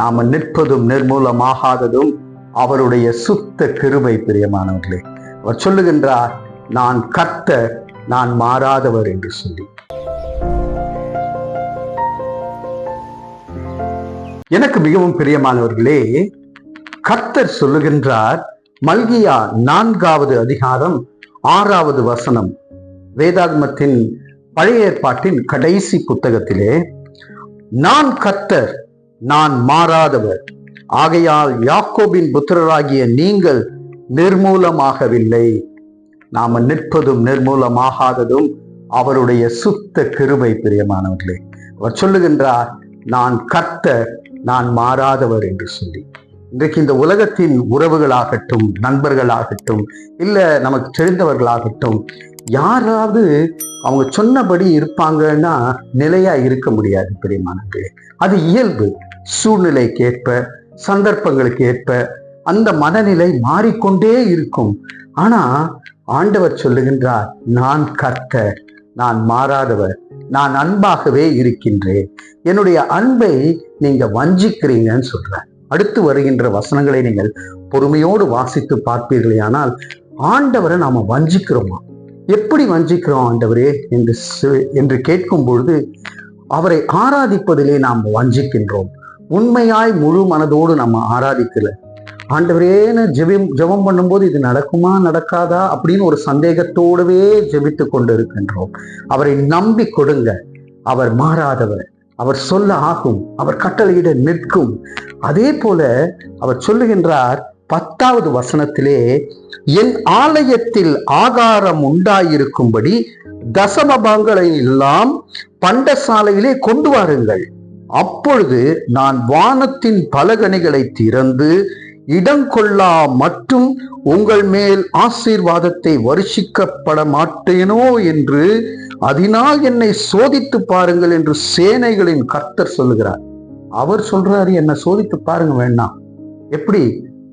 நாம நிற்பதும் நிர்மூலமாகாததும் அவருடைய சுத்த கிருபை பிரியமானவர்களே. அவர் சொல்லுகின்றார் நான் கர்த்தர் நான் மாறாதவர் என்று சொல்லி. எனக்கு மிகவும் பிரியமானவர்களே கர்த்தர் சொல்லுகின்றார் மல்கியா நான்காவது அதிகாரம் ஆறாவது வசனம். வேதாகமத்தின் பழைய ஏற்பாட்டின் கடைசி புத்தகத்திலே நான் கர்த்தர் நான் மாறாதவர். ஆகையால் யாக்கோபின் புத்திரராகிய நீங்கள் நிர்மூலமாகவில்லை. நாம நிற்பதும் நிர்மூலமாகாததும் அவருடைய சுத்த கிருபை பிரியமானவர்களே. அவர் சொல்லுகின்றார் நான் கத்த நான் மாறாதவர் என்று சொல்லி. இன்றைக்கு இந்த உலகத்தின் உறவுகளாகட்டும் நண்பர்களாகட்டும் இல்ல நமக்கு தெரிந்தவர்களாகட்டும் யாராவது அவங்க சொன்னபடி இருப்பாங்கன்னா நிலையா இருக்க முடியாது பிரியமானவர்களே அது இயல்பு. சூழ்நிலைக்கு ஏற்ப சந்தர்ப்பங்களுக்கு ஏற்ப அந்த மனநிலை மாறிக்கொண்டே இருக்கும். ஆனா ஆண்டவர் சொல்லுகின்றார் நான் கர்த்தர் நான் மாறாதவர் நான் அன்பாகவே இருக்கின்றேன். என்னுடைய அன்பை நீங்க வஞ்சிக்கிறீங்கன்னு சொல்றேன் அடுத்து வருகின்ற வசனங்களை நீங்கள் பொறுமையோடு வாசித்து பார்ப்பீர்களே ஆனால் ஆண்டவரை நாம வஞ்சிக்கிறோமா? எப்படி வஞ்சிக்கிறோம் ஆண்டவரே என்று என்று கேட்கும் பொழுது அவரை ஆராதிப்பதிலே நாம் வஞ்சிக்கின்றோம். உண்மையாய் முழு மனதோடு நம்ம ஆராதிக்கல. ஆண்டவரேன்னு ஜெபம் ஜெபம் பண்ணும்போது இது நடக்குமா நடக்காதா அப்படின்னு ஒரு சந்தேகத்தோடவே ஜெபித்து கொண்டு இருக்கின்றோம் அவரை நம்பி கொடுங்க. அவர் மாறாதவர். அவர் சொல்ல ஆகும். அவர் கட்டளையிட நிற்கும். அதே போல அவர் சொல்லுகின்றார் பத்தாவது வசனத்திலே என் ஆலயத்தில் ஆகாரம் உண்டாயிருக்கும்படி தசமபாங்களை எல்லாம் பண்டசாலையிலே கொண்டு வாருங்கள். அப்பொழுது நான் வானத்தின் பலகணிகளை திறந்து இடம் கொள்ளா மட்டும் உங்கள் மேல் ஆசீர்வாதத்தை வருஷிக்கப்பட மாட்டேனோ என்று அதனால் என்னை சோதித்து பாருங்கள் என்று சேனைகளின் கர்த்தர் சொல்லுகிறார். அவர் சொல்றாரு என்னை சோதித்து பாருங்க வேண்டாம். எப்படி?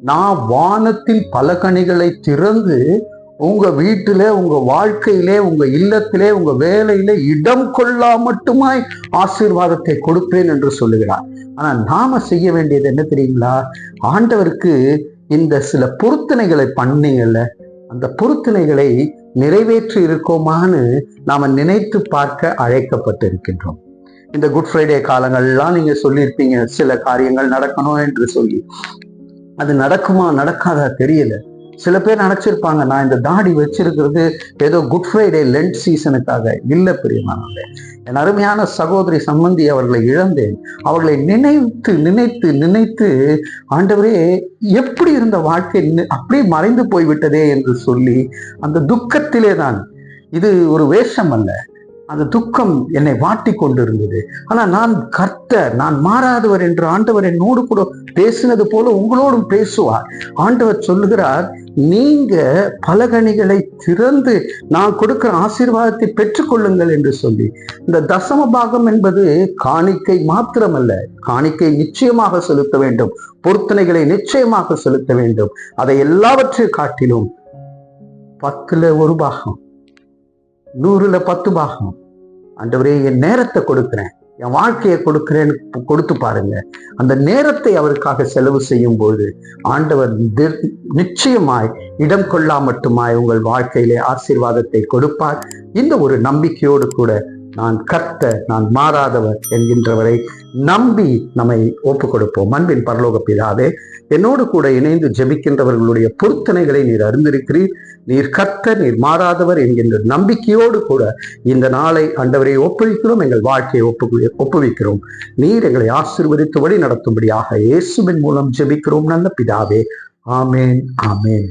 நான் வானத்தின் பலகணிகளை திறந்து உங்க வீட்டில உங்க வாழ்க்கையிலே உங்க இல்லத்திலே உங்க வேலையிலே இடம் கொள்ளா மட்டுமாய் ஆசீர்வாதத்தை கொடுப்பேன் என்று சொல்லுகிறார். ஆனா நாம செய்ய வேண்டியது என்ன தெரியுங்களா? ஆண்டவருக்கு இந்த சில பொருத்தனைகளை பண்ணீங்கல்ல அந்த பொருத்தனைகளை நிறைவேற்றி இருக்கோமான்னு நாம நினைத்து பார்க்க அழைக்கப்பட்டிருக்கின்றோம். இந்த குட் ஃப்ரைடே காலங்கள்லாம் நீங்க சொல்லியிருப்பீங்க சில காரியங்கள் நடக்கணும் என்று சொல்லி. அது நடக்குமா நடக்காதா தெரியல. சில பேர் நினைச்சிருப்பாங்க நான் இந்த தாடி வச்சிருக்கிறது ஏதோ குட் ஃப்ரைடே லென்ட் சீசனுக்காக இல்ல பிரியமானவர்களே என் அருமையான சகோதரி சம்பந்தி அவர்களை இழந்தேன். அவர்களை நினைத்து நினைத்து நினைத்து ஆண்டவரே எப்படி இருந்த வாழ்க்கை அப்படியே மறைந்து போய்விட்டதே என்று சொல்லி அந்த துக்கத்திலே தான் இது ஒரு வேஷம் அல்ல. அந்த துக்கம் என்னை வாட்டி கொண்டிருந்தது. ஆனா நான் கர்த்தர் நான் மாறாதவர் என்று ஆண்டவர் என்னோடு கூட பேசினது போல உங்களோடும் பேசுவார். ஆண்டவர் சொல்லுகிறார் நீங்க பலகணிகளை திறந்து நான் கொடுக்கிற ஆசீர்வாதத்தை பெற்றுக்கொள்ளுங்கள் என்று சொல்லி. இந்த தசம பாகம் என்பது காணிக்கை மாத்திரமல்ல. காணிக்கை நிச்சயமாக செலுத்த வேண்டும். பொருத்தனைகளை நிச்சயமாக செலுத்த வேண்டும். அதை எல்லாவற்றை காட்டிலும் பத்துல ஒரு பாகம். நூறுல பத்து பாகம். ஆண்டவரே என் நேரத்தை கொடுக்கிறேன். என் வாழ்க்கையை கொடுக்குறேன்னு கொடுத்து பாருங்க. அந்த நேரத்தை அவருக்காக செலவு செய்யும் பொழுது ஆண்டவர் நிச்சயமாய் இடம் கொள்ளா மட்டுமாய் உங்கள் வாழ்க்கையிலே ஆசீர்வாதத்தை கொடுப்பார். இந்த ஒரு நம்பிக்கையோடு கூட நான் கத்த நான் மாறாதவர் என்கின்றவரை நம்பி நம்மை ஒப்பு கொடுப்போம் அன்பின் பரலோக பிதாவே என்னோடு கூட இணைந்து ஜெபிக்கின்றவர்களுடைய பொருத்தனைகளை நீர் அறிந்திருக்கிறீர். நீர் கத்த நீர் மாறாதவர் என்கின்ற நம்பிக்கையோடு கூட இந்த நாளை அண்டவரை ஒப்புவிக்கிறோம். எங்கள் வாழ்க்கையை ஒப்பு ஒப்புவிக்கிறோம். நீர் எங்களை ஆசிர்வதித்து வழி நடத்தும்படியாக இயேசுவின் மூலம் ஜெபிக்கிறோம். நல்ல பிதாவே ஆமேன் ஆமேன்.